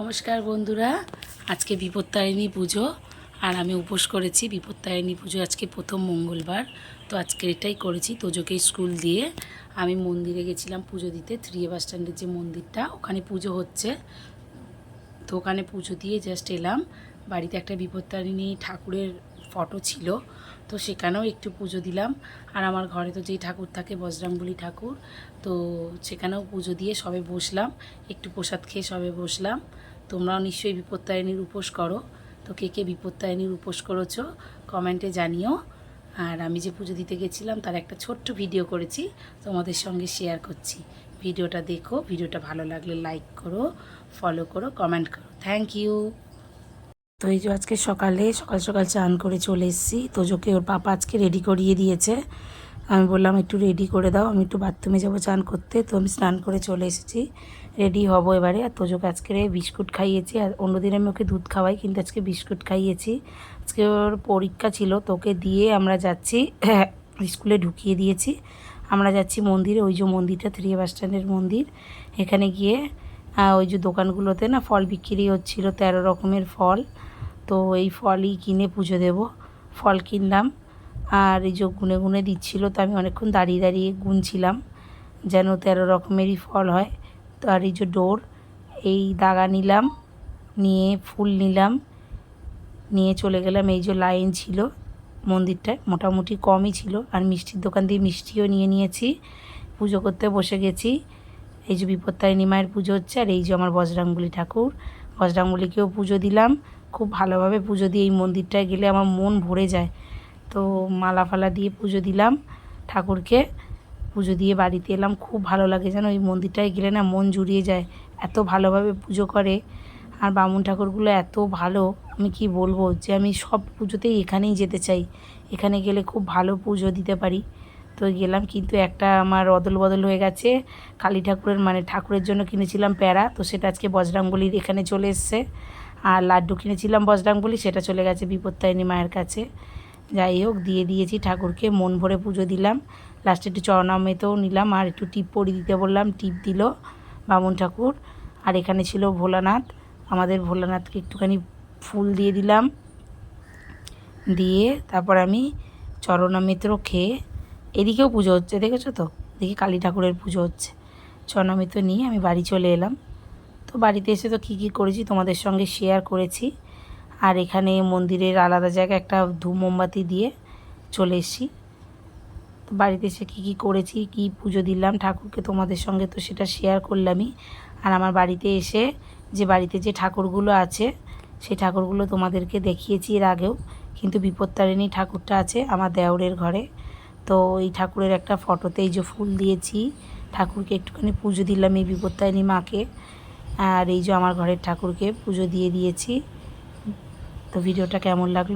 নমস্কার বন্ধুরা, আজকে বিপত্তারিণী পুজো, আর আমি উপোস করেছি বিপত্তারিণী পুজো আজকে প্রথম মঙ্গলবার, তো আজকে এটাই করেছি তোজোকে স্কুল দিয়ে। আমি মন্দিরে গেছিলাম পুজো দিতে থ্রি বাস স্ট্যান্ডের যে মন্দিরটা, ওখানে পুজো হচ্ছে। তো ওখানে পুজো দিয়ে জাস্ট এলাম। বাড়িতে একটা বিপত্তারিণী ঠাকুরের ফটো ছিল, তো সেখানেও একটু পুজো দিলাম। আর আমার ঘরে তো যেই ঠাকুর থাকে বজরাঙ্গবলী ঠাকুর, তো সেখানেও পুজো দিয়ে সবে বসলাম। একটু প্রসাদ খেয়ে সবে বসলাম। তোমরাও নিশ্চয়ই বিপত্তারিণীর উপোস করো। তো কে কে বিপত্তারিণীর উপোস করেছ, কমেন্টে জানিও। আর আমি যে পুজো দিতে গেছিলাম, তার একটা ছোট্ট ভিডিও করেছি, তোমাদের সঙ্গে শেয়ার করছি। ভিডিওটা দেখো, ভিডিওটা ভালো লাগলে লাইক করো ফলো করো কমেন্ট করো। থ্যাংক ইউ তো এই যে আজকে সকালে, সকাল সকাল চান করে চলে এসেছি। তোজোকে ওর পাপা আজকে রেডি করিয়ে দিয়েছে। আমি বললাম, একটু রেডি করে দাও, আমি একটু বাথরুমে যাব চান করতে। তো আমি স্নান করে চলে এসেছি। রেডি হব এবারে। আর তোজোকে আজকে বিস্কুট খাইয়েছি। আর অন্যদিন আমি ওকে দুধ খাওয়াই, কিন্তু আজকে বিস্কুট খাইয়েছি। আজকে ওর পরীক্ষা ছিল তোকে দিয়ে আমরা যাচ্ছি, স্কুলে ঢুকিয়ে দিয়েছি। আমরা যাচ্ছি মন্দিরে, ওই যে মন্দিরটা থ্রি বাস স্ট্যান্ডের মন্দির। এখানে গিয়ে ওই যে দোকানগুলোতে না ফল বিক্রি হচ্ছিল, তেরো রকমের ফল। তো এই ফলই কিনে পুজো দেব। ফল কিনলাম আর এই যে গুনে গুনে দিচ্ছিল তো আমি অনেকক্ষণ দাঁড়িয়ে দাঁড়িয়ে গুনছিলাম যেন তেরো রকমেরই ফল হয়। তো আর এই যে ডোর, এই দাগা নিলাম, নিয়ে ফুল নিলাম, নিয়ে চলে গেলাম। এই যে লাইন ছিল মন্দিরটায়, মোটামুটি কমই ছিল আর মিষ্টির দোকান দিয়ে মিষ্টিও নিয়ে নিয়েছি। পুজো করতে বসে গেছি। এই যে বিপত্তারিণী মায়ের পুজো হচ্ছে আর এই যে আমার বজরাঙ্গুলি ঠাকুর। বজরাঙ্গুলিকেও পুজো দিলাম। খুব ভালোভাবে পুজো দিয়ে এই মন্দিরটায় গেলে আমার মন ভরে যায়। তো মালা ফালা দিয়ে পুজো দিলাম ঠাকুরকে। পুজো দিয়ে বাড়িতে এলাম, খুব ভালো লাগে যেন ওই মন্দিরটায় গেলে না মন জুড়িয়ে যায়, এত ভালোভাবে পুজো করে। আর বামুন ঠাকুরগুলো এত ভালো, আমি কি বলব যে আমি সব পুজোতেই এখানেই যেতে চাই। এখানে গেলে খুব ভালো পুজো দিতে পারি। তো গেলাম কিন্তু একটা আমার অদল বদল হয়ে গেছে। কালী ঠাকুরের মানে ঠাকুরের জন্য কিনেছিলাম প্যারা, তো সেটা আজকে বজরাঙ্গলির এখানে চলে এসছে। আর লাড্ডু কিনেছিলাম বজরাঙ্গলি সেটা চলে গেছে বিপত্তারিণী মায়ের কাছে। যাই হোক, দিয়ে দিয়েছি ঠাকুরকে, মন ভরে পুজো দিলাম। লাস্টে একটু চরণামৃতও নিলাম, আর একটু টিপ পরি দিতে বললাম, টিপ দিল বামুন ঠাকুর। আর এখানে ছিল ভোলানাথ, আমাদের ভোলানাথকে একটুখানি ফুল দিয়ে দিলাম। দিয়ে তারপর আমি চরণামৃত খেয়ে, এদিকেও পুজো হচ্ছে, দেখেছ তো? দেখি কালী ঠাকুরের পুজো হচ্ছে। চরণামৃত নিয়ে আমি বাড়ি চলে এলাম। তো বাড়িতে এসে তো কী কী করেছি, তোমাদের সঙ্গে শেয়ার করেছি। আর এখানে মন্দিরের আলাদা জায়গায় একটা ধূপ মোমবাতি দিয়ে চলে এসেছি। তো বাড়িতে এসে কী কী করেছি, কী পুজো দিলাম, ঠাকুরকে তোমাদের সঙ্গে তো সেটা শেয়ার করলামই। আর আমার বাড়িতে এসে যে বাড়িতে যে ঠাকুরগুলো আছে, সেই ঠাকুরগুলো তোমাদেরকে দেখিয়েছি এর আগেও। কিন্তু বিপত্তারিণী ঠাকুরটা আছে আমার দেওরের ঘরে। তো এই ঠাকুরের একটা ফটোতে এই যে ফুল দিয়েছি, ঠাকুরকে একটুখানি পুজো দিলাম এই বিপত্তারিণী মাকে। আর এই যে আমার ঘরের ঠাকুরকে পুজো দিয়ে দিয়েছি। তো ভিডিওটা কেমন লাগল?